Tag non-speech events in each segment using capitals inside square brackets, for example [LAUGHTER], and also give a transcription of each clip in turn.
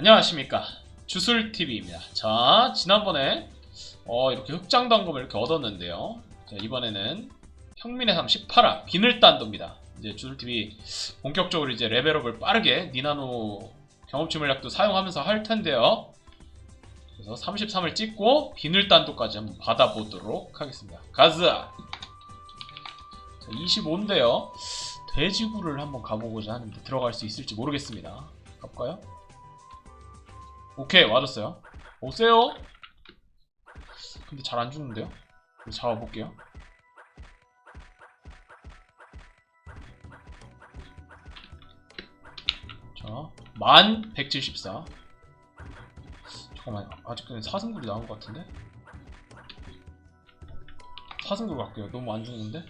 안녕하십니까. 주술TV입니다. 자 지난번에 어, 이렇게 흑장단검을 이렇게 얻었는데요. 자, 이번에는 평민의 삶 18화 비늘단도입니다. 이제 주술TV 본격적으로 이제 레벨업을 빠르게 니나노 경험치 물약도 사용하면서 할 텐데요. 그래서 33을 찍고 비늘단도까지 한번 받아보도록 하겠습니다. 가즈아 자, 25인데요. 돼지구를 한번 가보고자 하는데 들어갈 수 있을지 모르겠습니다. 가볼까요? 오케이 맞았어요 오세요 근데 잘 안 죽는데요? 잡아볼게요 자, 1174 잠깐만 아직 그냥 사슴굴이 나온 것 같은데? 사슴굴 갈게요 너무 안 죽는데?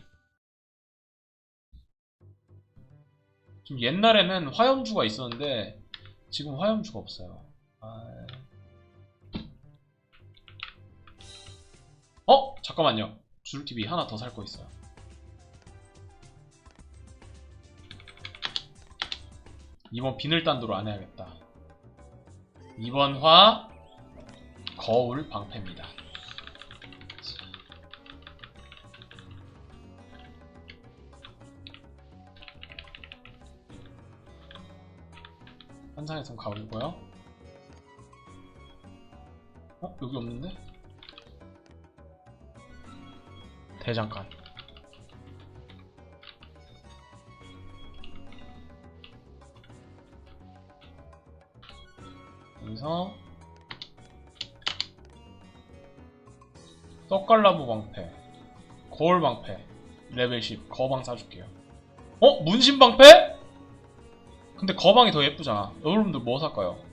지금 옛날에는 화염주가 있었는데 지금 화염주가 없어요 아... 어? 잠깐만요. 주술TV 하나 더 살 거 있어요. 이번 비늘단도로 안 해야겠다. 이번 화 거울 방패입니다. 한상에선 가보고요. 어? 여기 없는데? 대장간 여기서 떡갈나무 방패 거울 방패 레벨 10 거방 사줄게요 어? 문신 방패? 근데 거방이 더 예쁘잖아 여러분들 뭐 살까요?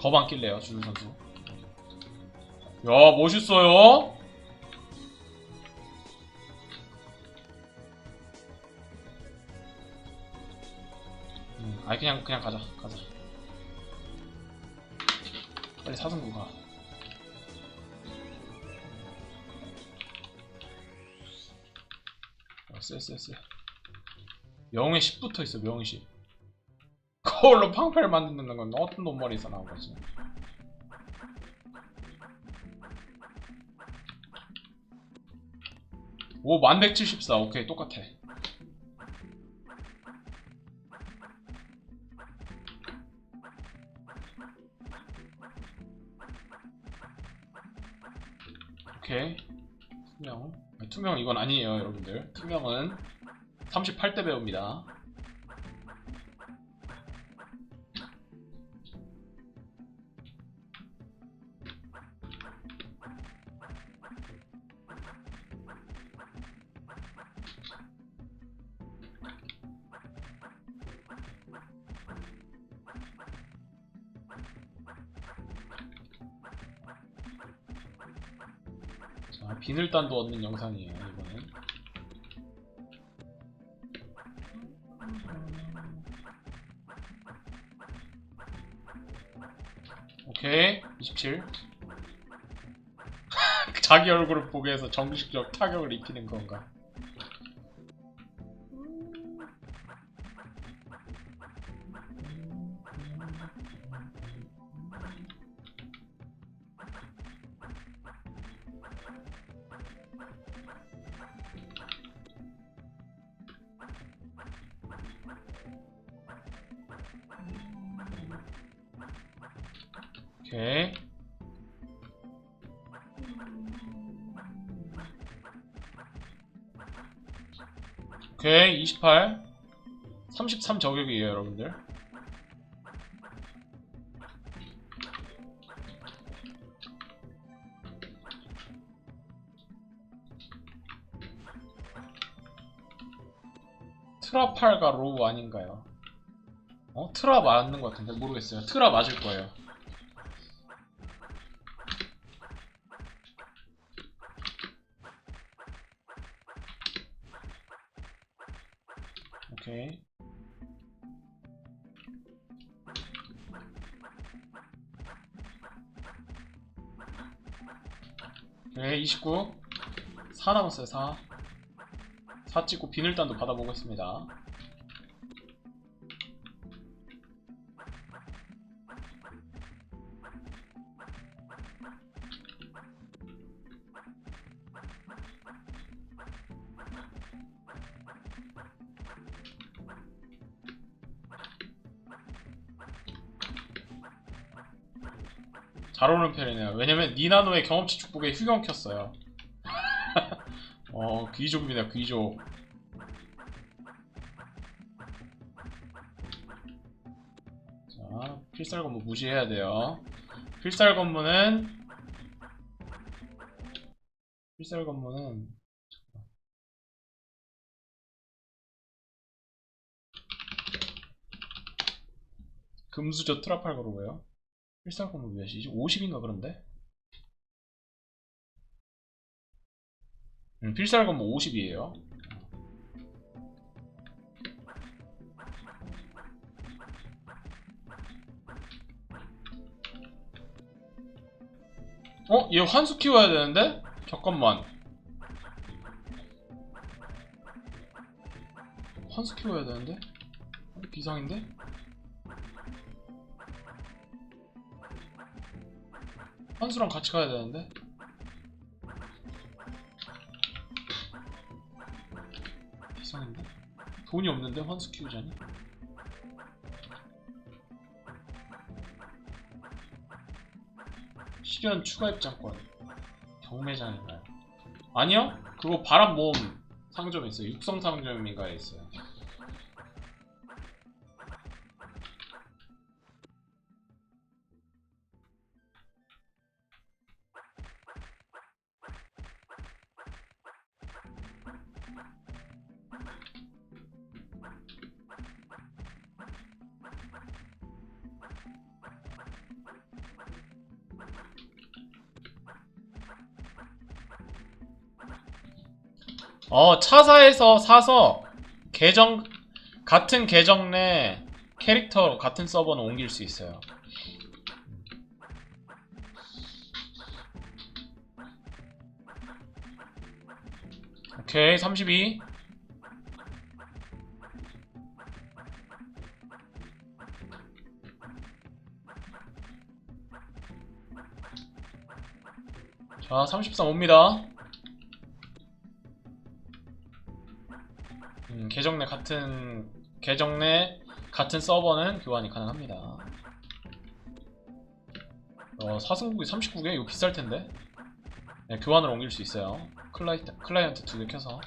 거방 낄래요 주준 선수. 야 멋있어요. 음, 아니 그냥 그냥 가자 가자. 빨리 사슴구 가. 어, 쎄쎄쎄. 명의 10부터 있어 명의 10 그걸로 팡패를 만든다는 건 어떤 놈머리에서 나온 거지 오, 1174. 오케이, 똑같아. 오케이. 투명. 아니, 투명 이건 아니에요, 여러분들. 투명은 38대 배우입니다. 비늘단도 얻는 영상이에요, 이번엔. 오케이, 27. [LAUGHS] 자기 얼굴을 보게 해서 정식적 타격을 입히는 건가? 오케이. 오케이, 28. 33 저격이에요, 여러분들. 트라팔과 로우 아닌가요? 어? 트라 맞는 것 같은데 모르겠어요. 트라 맞을 거예요. 오케이. 오케이, 29. 4 남았어요, 4. 4 찍고 비늘단도 받아보겠습니다. 잘 오는 편이네요. 왜냐면 니나노의 경험치 축복에 휴경 켰어요. [LAUGHS] 어, 귀족입니다, 귀족. 자, 필살 건무 무시해야 돼요. 필살 건무는 필살 건무는 금수저 트라팔 거로고요. 필살 건무 몇이지? 50인가 그런데? 음, 필살 건무 50이에요. 어? 얘 환수 키워야 되는데? 잠깐만. 환수 키워야 되는데? 어, 비상인데? 환수랑 같이 가야 되는데? 비상인데? 돈이 없는데 환수 키우자니? 실현 추가 입장권 경매장인가요? 아니요 그거 바람 모음 상점에 있어요 육성 상점인가에 있어요 어 차사에서 사서 계정 같은 계정 내 캐릭터 같은 서버는 옮길 수 있어요 오케이 32 자, 33 옵니다. 같은 계정 내 같은 서버는 교환이 가능합니다. 어, 사승국이 39개? 이거 비쌀 텐데. 네, 교환을 옮길 수 있어요. 클라이, 클라이언트 두 개 켜서.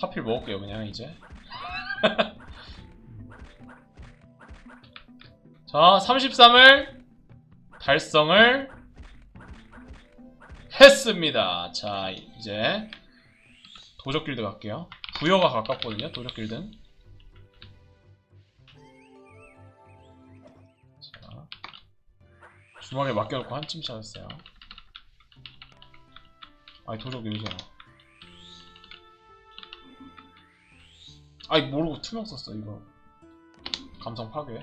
사필 먹을게요, 그냥 이제. [LAUGHS] 자, 33을 달성을 했습니다. 자, 이제 도적 길드 갈게요. 부여가 가깝거든요, 도적 길드는. 자, 주먹에 맡겨놓고 한침 찾았어요. 아이, 도적 여기잖아. 아이, 모르고 투명 썼어, 이거. 감성 파괴.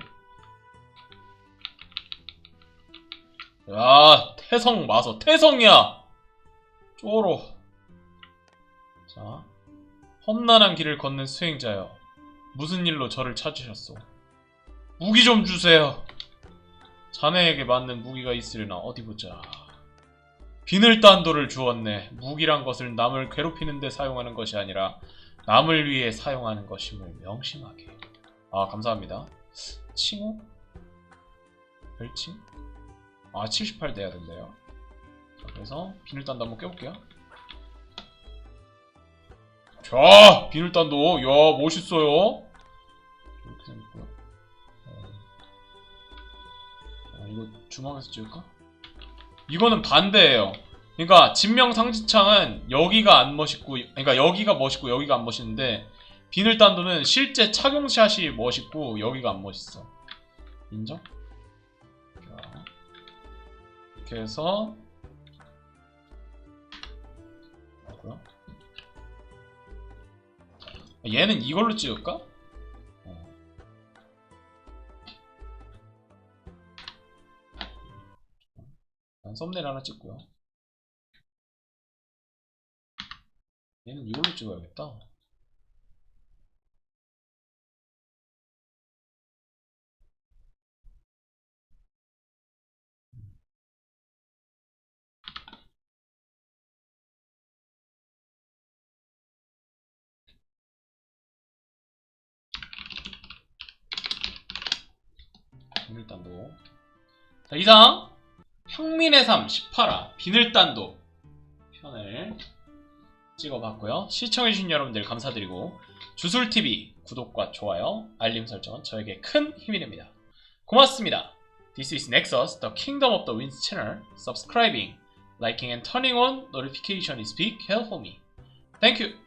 야, 태성 마서. 태성이야! 쪼로. 자. 험난한 길을 걷는 수행자여. 무슨 일로 저를 찾으셨소? 무기 좀 주세요. 자네에게 맞는 무기가 있으려나 어디 보자. 비늘단도를 주었네. 무기란 것을 남을 괴롭히는 데 사용하는 것이 아니라 남을 위해 사용하는 것임을 명심하게. 아, 감사합니다. 칭호? 별칭? 아, 78 돼야 된대요. 자, 그래서 비늘단도 한번 껴볼게요. 자, 비늘단도. 야, 멋있어요. 이렇게 생겼고요. 어. 아, 이거 주먹에서 찍을까? 이거는 반대예요. 그러니까 진명상지창은 여기가 안 멋있고, 그러니까 여기가 멋있고 여기가 안 멋있는데 비늘단도는 실제 착용샷이 멋있고 여기가 안 멋있어. 인정? 자, 이렇게 해서? 얘는 이걸로 찍을까? 어. 썸네일 하나 찍고요. 얘는 이걸로 찍어야겠다. 비늘단도. 자, 이상 평민의 삶 18화 비늘단도 편을 찍어봤고요. 시청해주신 여러분들 감사드리고 주술TV 구독과 좋아요, 알림 설정은 저에게 큰 힘이 됩니다. 고맙습니다. This is Nexus, the Kingdom of the Winds channel. Subscribing, liking and turning on notification is big help for me. Thank you.